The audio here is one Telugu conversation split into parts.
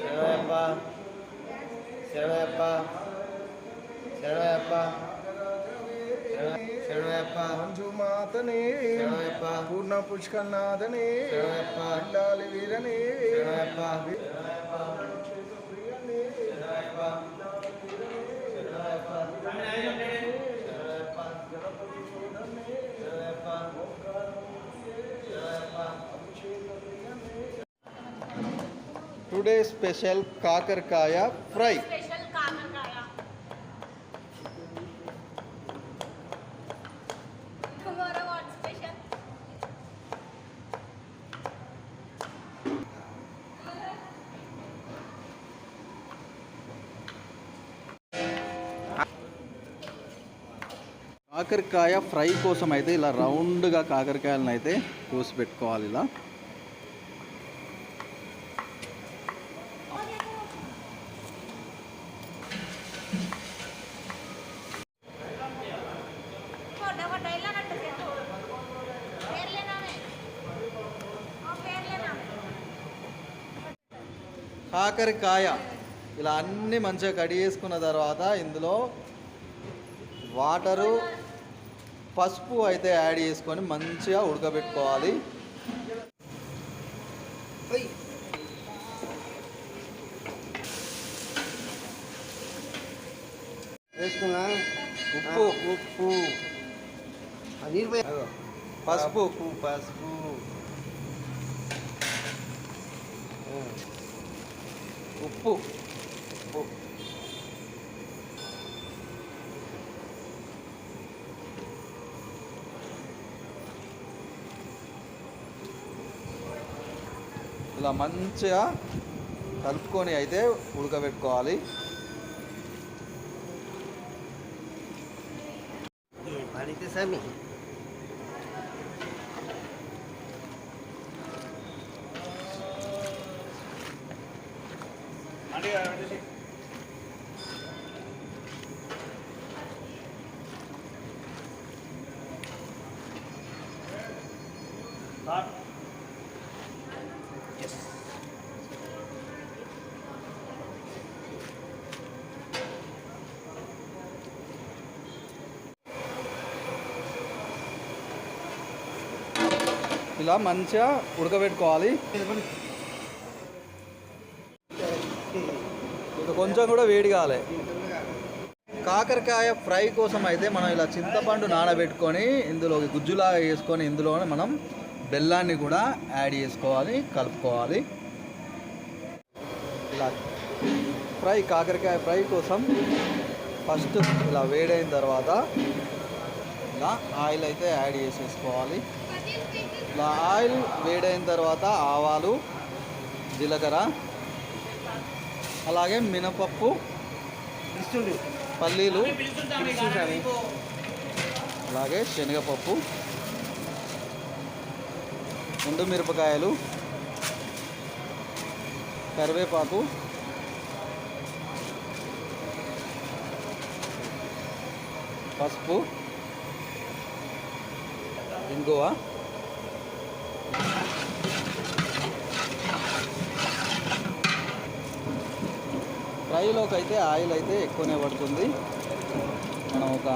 శరణయ్యప్ప శరణయ్యప్ప శరణయ్యప్ప శరణయ్యప్ప మంజుమాతనే శరణయ్యప్ప పూర్ణ పుష్కన్నాథనే శరణయ్యప్ప వీరనే. శరణయ్యప్ప టుడే స్పెషల్ కాకరకాయ ఫ్రై స్పెషల్ కాకరకాయ టుమారో వాట్ స్పెషల్ కాకరకాయ ఫ్రై కోసం అయితే ఇలా రౌండ్గా కాకరకాయలను అయితే కోసి పెట్టుకోవాలి ఇలా కాకరకాయ ఇలా అన్ని మంచిగా కడిగేసుకున్న తర్వాత ఇందులో వాటరు పసుపు అయితే యాడ్ చేసుకొని మంచిగా ఉడకబెట్టుకోవాలి. వేసుకున్నా? ఉప్పు. ఉప్పు. అది. పసుపు. ఉప్పు పసుపు. ఉప్పు. ఉప్పు. ఇలా మంచిగా కలుపుకొని అయితే ఉడకబెట్టుకోవాలి. పడితే ఇలా మంచిగా ఉడకబెట్టుకోవాలి. కొంచెం కూడా వేడి కాలే కాకరకాయ ఫ్రై కోసం అయితే మనం ఇలా చింతపండు నానబెట్టుకొని ఇందులో గుజ్జులాగా వేసుకొని ఇందులోనే మనం బెల్లాన్ని కూడా యాడ్ చేసుకోవాలి కలుపుకోవాలి. ఇలా ఫ్రై కాకరకాయ ఫ్రై కోసం ఫస్ట్ ఇలా వేడైన తర్వాత ఇలా ఆయిల్ అయితే యాడ్ చేసేసుకోవాలి. ఇలా ఆయిల్ వేడైన తర్వాత ఆవాలు జీలకర్ర అలాగే మినపప్పు పల్లీలు అలాగే శనగపప్పు. ఎండు మిరపకాయలు కరివేపాకు పసుపు ఇంగువ ఫ్రైలోకి అయితే ఆయిల్ అయితే ఎక్కువనే పడుతుంది. మనం ఒక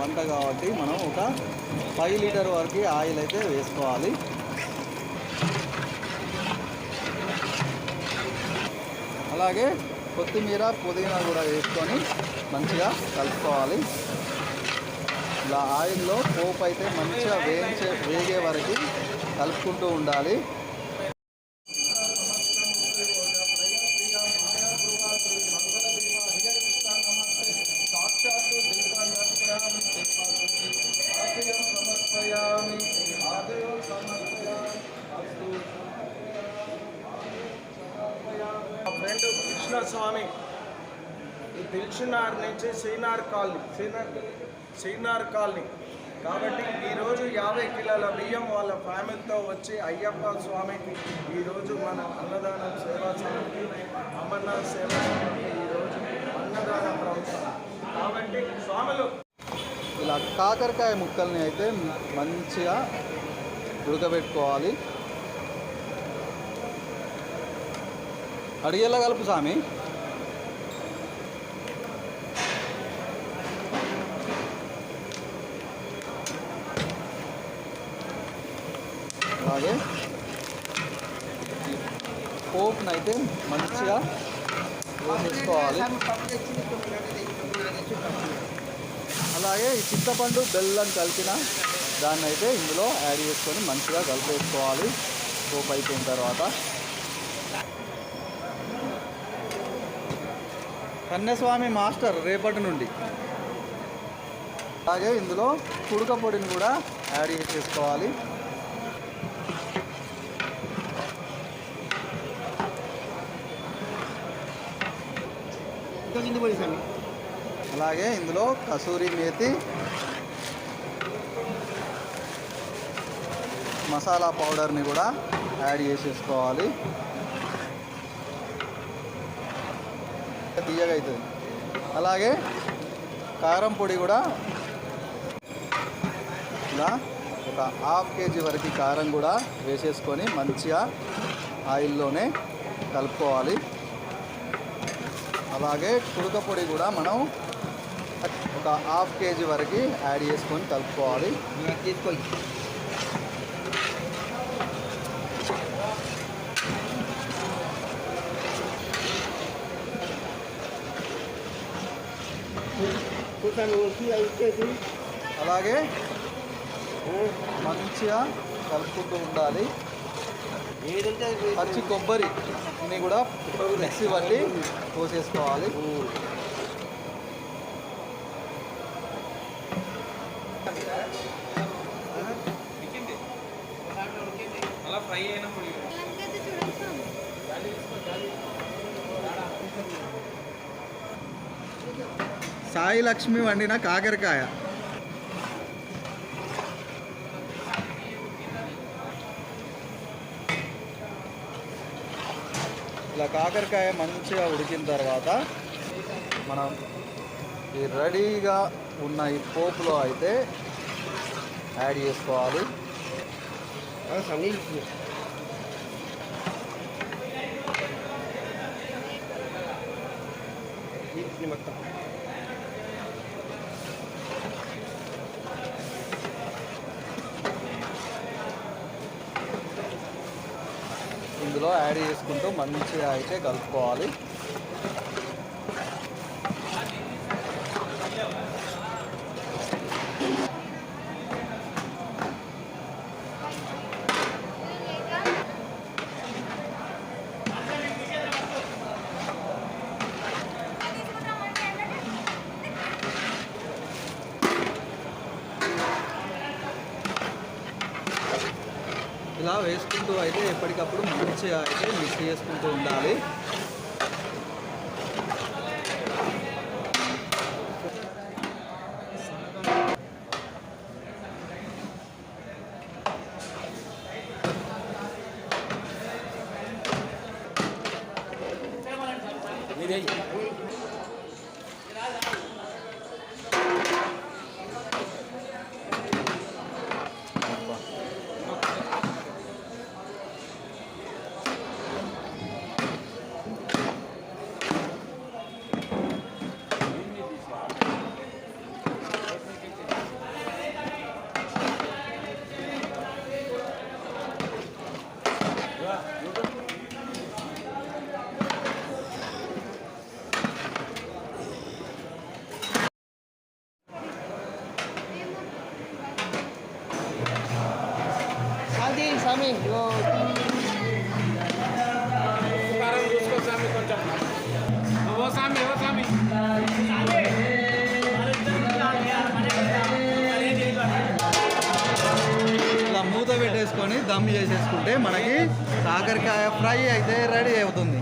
వంట కాబట్టి మనం ఒక ఫైవ్ లీటర్ వరకు ఆయిల్ అయితే వేసుకోవాలి. అలాగే కొత్తిమీర పుదీనా కూడా వేసుకొని మంచిగా కలుపుకోవాలి. ఇలా ఆయిల్లో పోపు అయితే మంచిగా వేయించే వేగే వరకు కలుపుకుంటూ ఉండాలి. దక్షిణార్ నుంచి శ్రీనార్ కాలనీ శ్రీనార్ శ్రీనార్ కాలనీ. కాబట్టి ఈరోజు యాభై కిలోల బియ్యం వాళ్ళ ఫ్యామిలీతో వచ్చి అయ్యప్ప స్వామికి ఈరోజు మన అన్నదానం సేవా సమితి అమర్నాథ్ సేవా సమితి ఈరోజు అన్నదాన ప్రభుత్వం కాబట్టి స్వాములు. ఇలా కాకరకాయ ముక్కల్ని అయితే మంచిగా ఉడకబెట్టుకోవాలి. అడిగేలా కలుపు స్వామి. అలాగే పోపుని అయితే మంచిగా వేసేసుకోవాలి. అలాగే ఈ చింతపండు బెల్లం కలిపిన దాన్ని అయితే ఇందులో యాడ్ చేసుకొని మంచిగా కలిపేసుకోవాలి. పోపు అయిపోయిన తర్వాత. కన్యస్వామి మాస్టర్ రేపటి నుండి. అలాగే ఇందులో కుడుక పొడిని కూడా యాడ్ చేసేసుకోవాలి ఇంకా కింద పడి స్వామి అలాగే ఇందులో కసూరి మేతి మసాలా పౌడర్ని కూడా యాడ్ చేసేసుకోవాలి. తీయగా అవుతుంది అలాగే కారం పొడి కూడా ఇలా ఒక హాఫ్ కేజీ వరకు కారం కూడా వేసేసుకొని మంచిగా ఆయిల్లోనే కలుపుకోవాలి. అలాగే కుడక పొడి కూడా మనం ఒక హాఫ్ కేజీ వరకు యాడ్ చేసుకొని కలుపుకోవాలి. అలాగే మంచిగా కలుపుకుంటూ ఉండాలి. పచ్చి కొబ్బరి ని కూడా మిక్సీ పట్టి పోసేసుకోవాలి. సాయి లక్ష్మి వండిన కాకరకాయ. ఇలా కాకరకాయ మంచిగా ఉడికిన తర్వాత మనం ఈ రెడీగా ఉన్న ఈ పోపులో అయితే యాడ్ చేసుకోవాలి స్వామి ఇది మొత్తం తయారు చేసుకుంటూ మంచిగా అయితే కలుపుకోవాలి. ఇలా వేసుకుంటూ అయితే ఎప్పటికప్పుడు మంచిగా అయితే మిక్స్ చేసుకుంటూ ఉండాలి. ఇదే స్వామి చూసుకో స్వామి కొంచెం ఓ స్వామి ఓ స్వామి ఇలా మూత పెట్టేసుకొని దమ్ చేసేసుకుంటే మనకి కాకరకాయ ఫ్రై అయితే రెడీ అవుతుంది.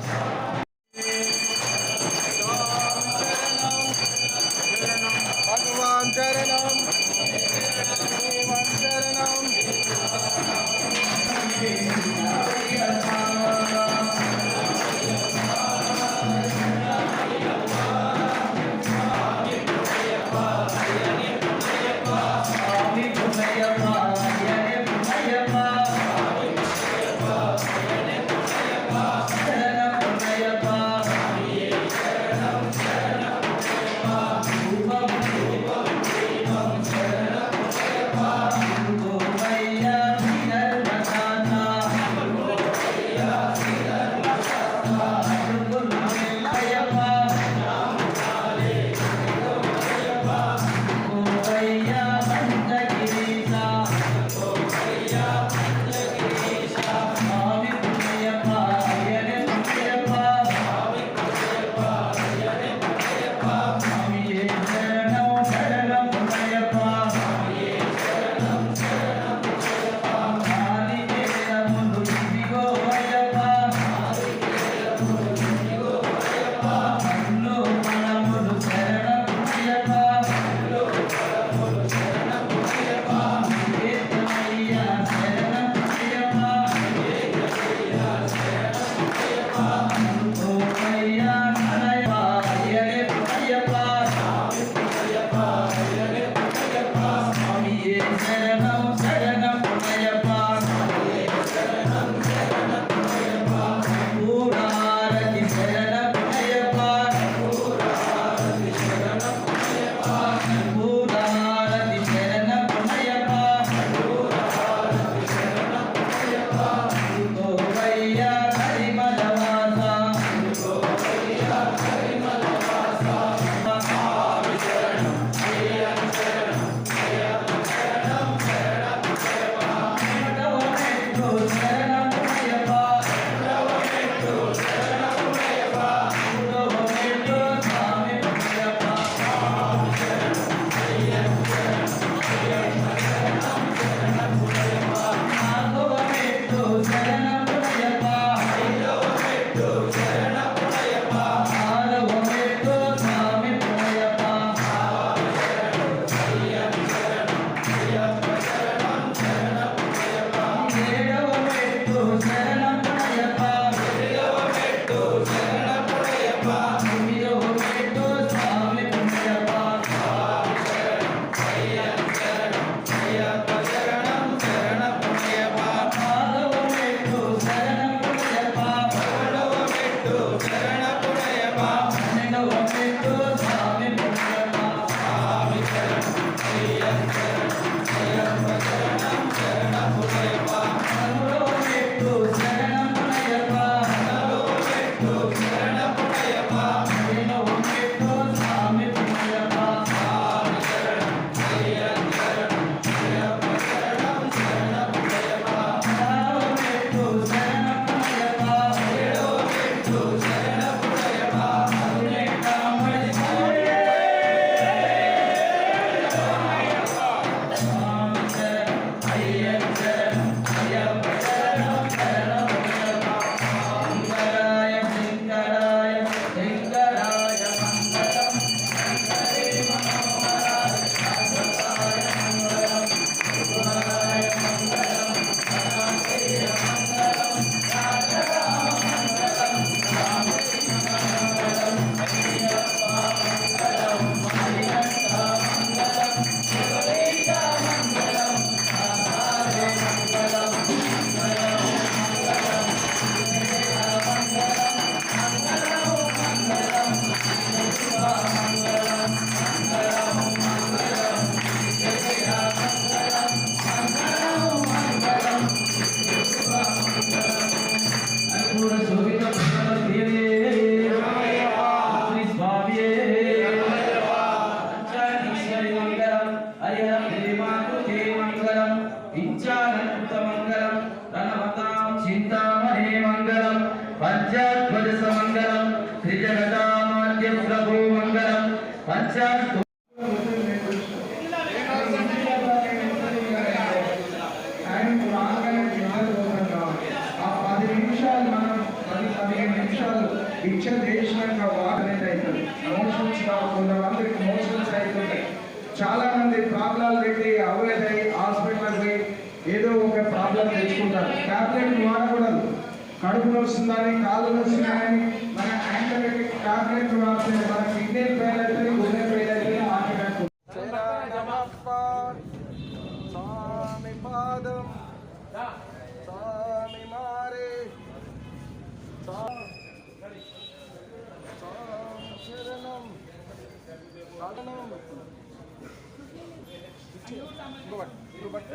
చేసినాక వాక్ అనేది అవుతుంది మోషన్స్ కొంతమందికి మోషన్స్ అవుతుంటాయి చాలా మంది ప్రాబ్లాలు పెట్టి అవలేదై అయ్యి హాస్పిటల్కి పోయి ఏదో ఒక ప్రాబ్లం తెచ్చుకుంటారు. టాబ్లెట్ కడుపు వస్తుందని కాళ్ళు వస్తుందని మన యాంటీబయాటిక్ టాబ్లెట్ వాడితే మన కిడ్నీ ఫెయిల్ అవుతుంది గుండె ఫెయిల్ అవుతుంది హార్ట్ అటాక్ స్వామి పాదం స్వామి మారే స్వామి శరణం శరణం ఇంకొకటి ఇంకొకటి